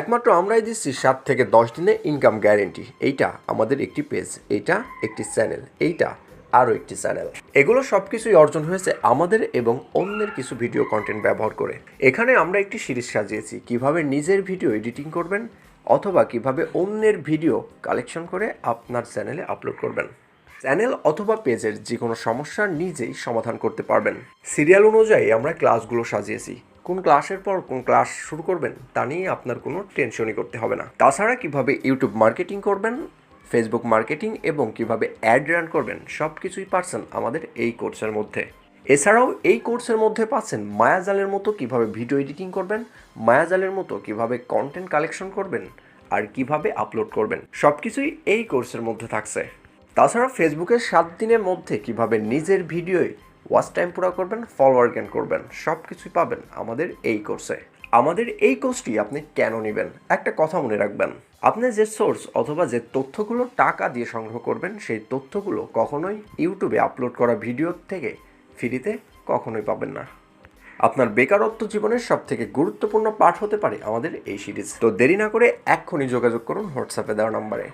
একমাত্র আমরাই দিচ্ছি সাত থেকে দশ দিনে ইনকাম গ্যারেন্টি এইটা আমাদের একটি পেজ এইটা একটি চ্যানেল এইটা আরও একটি চ্যানেল এগুলো সব কিছুই অর্জন হয়েছে আমাদের এবং অন্যের কিছু ভিডিও কন্টেন্ট ব্যবহার করে। এখানে আমরা একটি সিরিজ সাজিয়েছি, কীভাবে নিজের ভিডিও এডিটিং করবেন অথবা কীভাবে অন্যের ভিডিও কালেকশন করে আপনার চ্যানেলে আপলোড করবেন। চ্যানেল অথবা পেজের যে কোনো সমস্যার নিজেই সমাধান করতে পারবেন। সিরিয়াল অনুযায়ী আমরা ক্লাসগুলো সাজিয়েছি। কোন ক্লাসের পর কোন ক্লাস শুরু করবেন, তা নিয়ে আপনার কোনো টেনশনই করতে হবে না। তাছাড়া কীভাবে ইউটিউব মার্কেটিং করবেন, ফেসবুক মার্কেটিং এবং কীভাবে অ্যাড রান করবেন সব কিছুই পারছেন আমাদের এই কোর্সের মধ্যে। এছাড়াও এই কোর্সের মধ্যে পাচ্ছেন মায়াজালের মতো কীভাবে ভিডিও এডিটিং করবেন, মায়াজালের মতো কীভাবে কন্টেন্ট কালেকশন করবেন, আর কীভাবে আপলোড করবেন। সব কিছুই এই কোর্সের মধ্যে থাকছে। তাছাড়া ফেসবুকের সাত দিনের মধ্যে কীভাবে নিজের ভিডিওয় ওয়াচ টাইম পুরো করবেন, ফলোয়ার গেন করবেন সব কিছুই পাবেন আমাদের এই কোর্সে। আমাদের এই কোর্সটি আপনি কেন নেবেন? একটা কথা মনে রাখবেন। আপনি যে সোর্স অথবা যে তথ্যগুলো টাকা দিয়ে সংগ্রহ করবেন, সেই তথ্যগুলো কখনোই ইউটিউবে আপলোড করা ভিডিও থেকে ফ্রিতে কখনোই পাবেন না। আপনার বেকারত্ব জীবনের সব থেকে গুরুত্বপূর্ণ পাঠ হতে পারে আমাদের এই সিরিজ। তো দেরি না করে এক্ষুনি যোগাযোগ করুন হোয়াটসঅ্যাপে দেওয়া নাম্বারে।